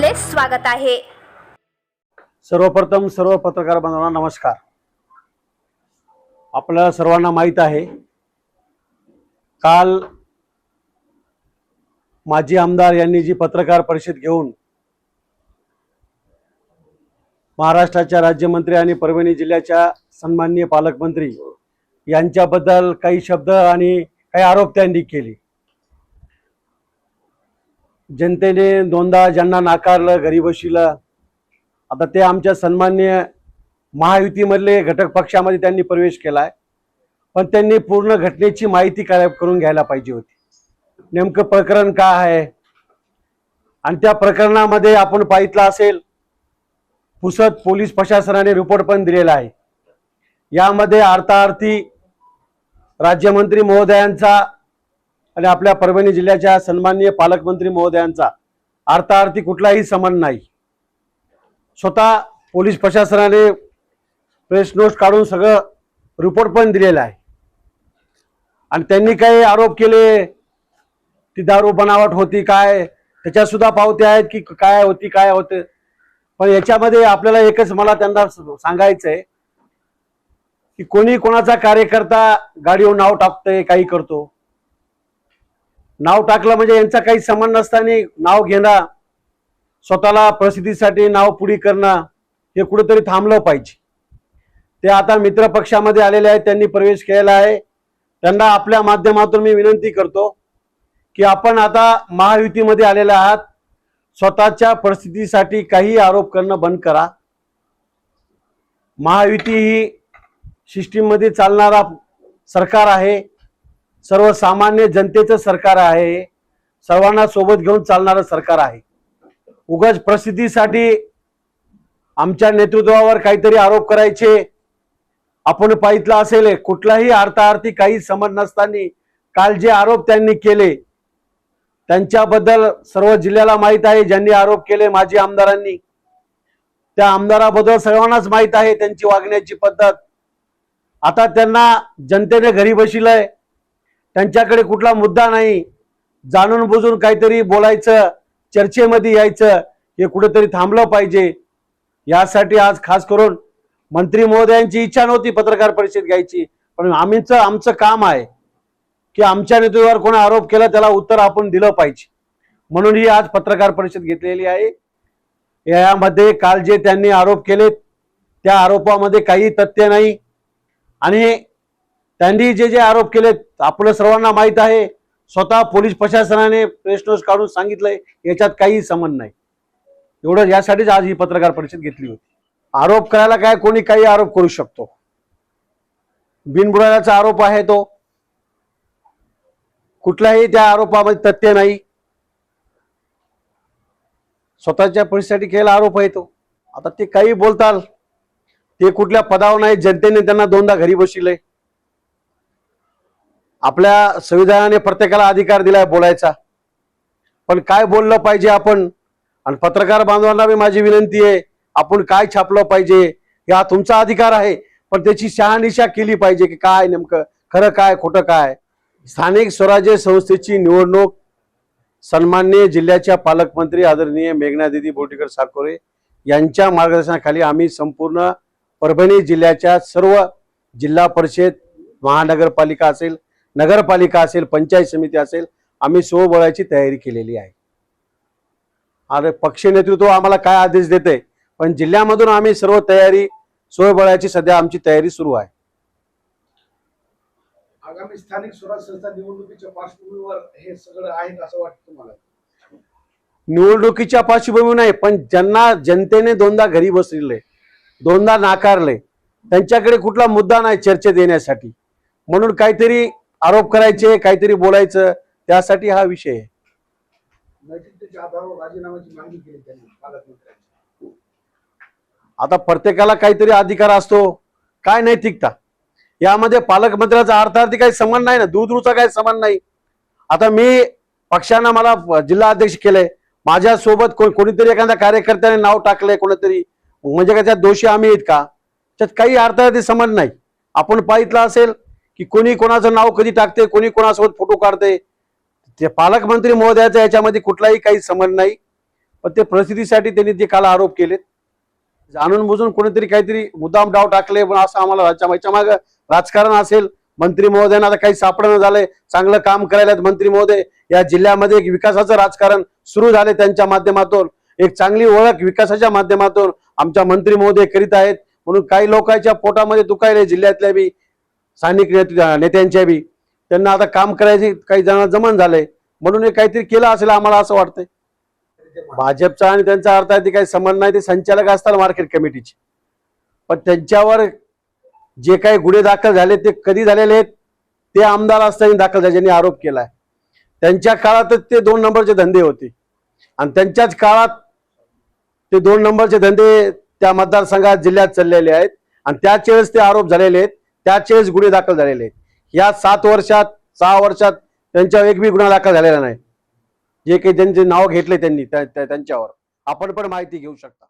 आपले स्वागत आहे. सर्वप्रथम सर्व पत्रकार बांधवांना नमस्कार. आपल्या सर्वांना माहीत आहे काल माजी आमदार यांनी जी पत्रकार परिषद घेऊन महाराष्ट्राच्या राज्यमंत्री आणि परभणी जिल्ह्याच्या सन्माननीय पालकमंत्री यांच्याबद्दल काही शब्द आणि काही आरोप त्यांनी केले. जनतेने दोनदा ज्यांना नाकारलं घरी बशीलं आता ते आमच्या सन्मान्य महायुतीमधले घटक पक्षामध्ये त्यांनी प्रवेश केला आहे पण त्यांनी पूर्ण घटनेची माहिती काय करून घ्यायला पाहिजे होती. नेमकं प्रकरण काय आहे? आणि त्या प्रकरणामध्ये आपण पाहितलं असेल पुसद पोलीस प्रशासनाने रिपोर्ट पण दिलेला आहे. यामध्ये अर्थार्थी राज्यमंत्री महोदयांचा आणि आपल्या परभणी जिल्ह्याच्या सन्माननीय पालकमंत्री महोदयांचा अर्थार्थी कुठलाही समान नाही. स्वतः पोलीस प्रशासनाने प्रेस नोट काढून सगळं रिपोर्ट पण दिलेला आहे. आणि त्यांनी काही आरोप केले ती दारू बनावट होती काय त्याच्या सुद्धा पावते आहेत की काय होती काय होते. पण याच्यामध्ये आपल्याला एकच मला त्यांना सांगायचं आहे की कोणी कोणाचा कार्यकर्ता गाडीवर नाव टाकतंय काही करतो. नाव टाकलं म्हणजे यांचा काही संबंध नसताना नाव घेणं स्वतःला प्रसिद्धीसाठी नाव पुढी करणं हे कुठेतरी थांबलं पाहिजे. ते आता मित्र पक्षामध्ये आलेले आहेत त्यांनी प्रवेश केलेला आहे. त्यांना आपल्या माध्यमातून मी विनंती करतो की आपण आता महायुतीमध्ये आलेले आहात स्वतःच्या परिस्थितीसाठी काही आरोप करणं बंद करा. महायुती ही सिस्टीममध्ये चालणारा सरकार आहे. सर्वसामान्य जनतेचं सरकार आहे. सर्वांना सोबत घेऊन चालणारं सरकार आहे. उगाच प्रसिद्धीसाठी आमच्या नेतृत्वावर काहीतरी आरोप करायचे आपण पाहितलं असेल. कुठलाही अर्थार्थी काही समज नसताना काल जे आरोप त्यांनी केले त्यांच्याबद्दल सर्व जिल्ह्याला माहीत आहे. ज्यांनी आरोप केले माजी आमदारांनी त्या आमदाराबद्दल सर्वांनाच माहीत आहे त्यांची वागण्याची पद्धत. आता त्यांना जनतेने घरी बशिलंय त्यांच्याकडे कुठला मुद्दा नाही. जाणून बुजून काहीतरी बोलायचं चर्चेमध्ये यायचं हे कुठेतरी थांबलं पाहिजे. यासाठी आज खास करून मंत्री महोदयांची इच्छा नव्हती पत्रकार परिषद घ्यायची. पण आम्हीच आमचं काम आहे की आमच्या नेतृत्वावर कोणी आरोप केला त्याला उत्तर आपण दिलं पाहिजे. म्हणून ही आज पत्रकार परिषद घेतलेली आहे. यामध्ये काल जे त्यांनी आरोप केले त्या आरोपामध्ये काही तथ्य नाही. आणि त्यांनी जे जे आरोप केले आपलं सर्वांना माहीत आहे. स्वतः पोलीस प्रशासनाने प्रेस नोट काढून सांगितलंय याच्यात काही संबंध नाही. एवढं यासाठीच आज ही पत्रकार परिषद घेतली होती. आरोप करायला काय कोणी काही आरोप करू शकतो? बिनबुडाचा आरोप आहे तो. कुठल्याही त्या आरोपामध्ये तथ्य नाही. स्वतःच्या परिस्थितीसाठी केलेला आरोप आहे तो. आता ते काही बोलताल ते कुठल्या पदावर नाही जनतेने त्यांना दोनदा घरी बसिले आपल्या संविधानाने प्रत्येकाला अधिकार दिलाय बोलायचा. पण काय बोललं पाहिजे आपण? आणि पत्रकार बांधवांना बी माझी विनंती आहे आपण काय छापलं पाहिजे? हा तुमचा अधिकार आहे पण त्याची शहानिशा केली पाहिजे की काय नेमकं खरं काय खोटं काय? स्थानिक स्वराज्य संस्थेची निवडणूक. सन्मान्य जिल्ह्याच्या पालकमंत्री आदरणीय मेघनादिदी बोटीकर साकोरे यांच्या मार्गदर्शनाखाली आम्ही संपूर्ण परभणी जिल्ह्याच्या सर्व जिल्हा परिषद महानगरपालिका असेल नगरपालिका असेल पंचायत समिती असेल आम्ही सोबळाची तयारी केलेली आहे. अरे पक्ष नेतृत्व आम्हाला काय आदेश देते पण जिल्ह्यामधून आम्ही सर्व तयारी सोयबळाची सध्या आमची तयारी सुरू आहे. आगामी स्थानिक स्वराज्य संस्था निवडणुकीच्या पार्श्वभूमीवर हे सगळं आहे असं वाटतं निवडणुकीच्या पार्श्वभूमी नाही पण ज्यांना जनतेने दोनदा घरी बसविले दोनदा नाकारले त्यांच्याकडे कुठला मुद्दा नाही चर्चेत येण्यासाठी. म्हणून काहीतरी आरोप करायचे काहीतरी बोलायचं त्यासाठी हा विषय आहे. केली आता प्रत्येकाला काहीतरी अधिकार असतो. काय नैतिकता? यामध्ये पालकमंत्र्याचा अर्थार्थी काही संबंध नाही ना दूरदूरचा काही संबंध नाही. आता मी पक्षानं मला जिल्हा अध्यक्ष केलंय. माझ्यासोबत को कोणीतरी एखाद्या कार्यकर्त्याने नाव टाकलंय कोणीतरी. म्हणजे का त्यात दोषी आम्ही आहेत का? त्यात काही अर्थार्थी संबंध नाही. आपण पाहितलं असेल की कोणी कोणाचं नाव कधी टाकते कोणी कोणासोबत फोटो काढते? ते पालकमंत्री महोदयाचा याच्यामध्ये कुठलाही काही समज नाही. पण ते परिस्थितीसाठी त्यांनी ते काल आरोप केलेत जाणून बुजून कोणीतरी काहीतरी मुद्दाम डाव टाकले पण असं आम्हाला याच्या मागे राजकारण असेल मंत्री महोदयांना आता काही सापडणं झालंय चांगलं काम करायला मंत्री महोदय या जिल्ह्यामध्ये एक विकासाचं राजकारण सुरू झाले त्यांच्या माध्यमातून. एक चांगली ओळख विकासाच्या माध्यमातून आमच्या मंत्री महोदय करीत आहेत. म्हणून काही लोकांच्या पोटामध्ये दुखायले जिल्ह्यातल्या बी. स्थानिक नेते- नेत्यांच्या बी. त्यांना आता काम करायचे काही जणांना जमन झालंय. म्हणून हे काहीतरी केलं असेल आम्हाला असं वाटतंय. भाजपचा आणि त्यांचा अर्थ आहे ते काही समज नाही ते संचालक असतात मार्केट कमिटीचे. पण त्यांच्यावर जे काही गुन्हे दाखल झाले ते कधी झालेले आहेत ते आमदार असताना दाखल झाले ज्यांनी आरोप केलाय. त्यांच्या काळातच ते दोन नंबरचे धंदे होते. आणि त्यांच्याच काळात ते दोन नंबरचे धंदे त्या मतदारसंघात जिल्ह्यात चाललेले आहेत. आणि त्याच वेळेस ते आरोप झालेले आहेत त्याचेच गुन्हे दाखल झालेले आहेत. या सात वर्षात सहा वर्षात त्यांच्यावर एक बी गुन्हा दाखल झालेला नाही. जे काही त्यांचे नाव घेतले त्यांनी त्यांच्यावर. आपण पण माहिती घेऊ शकता.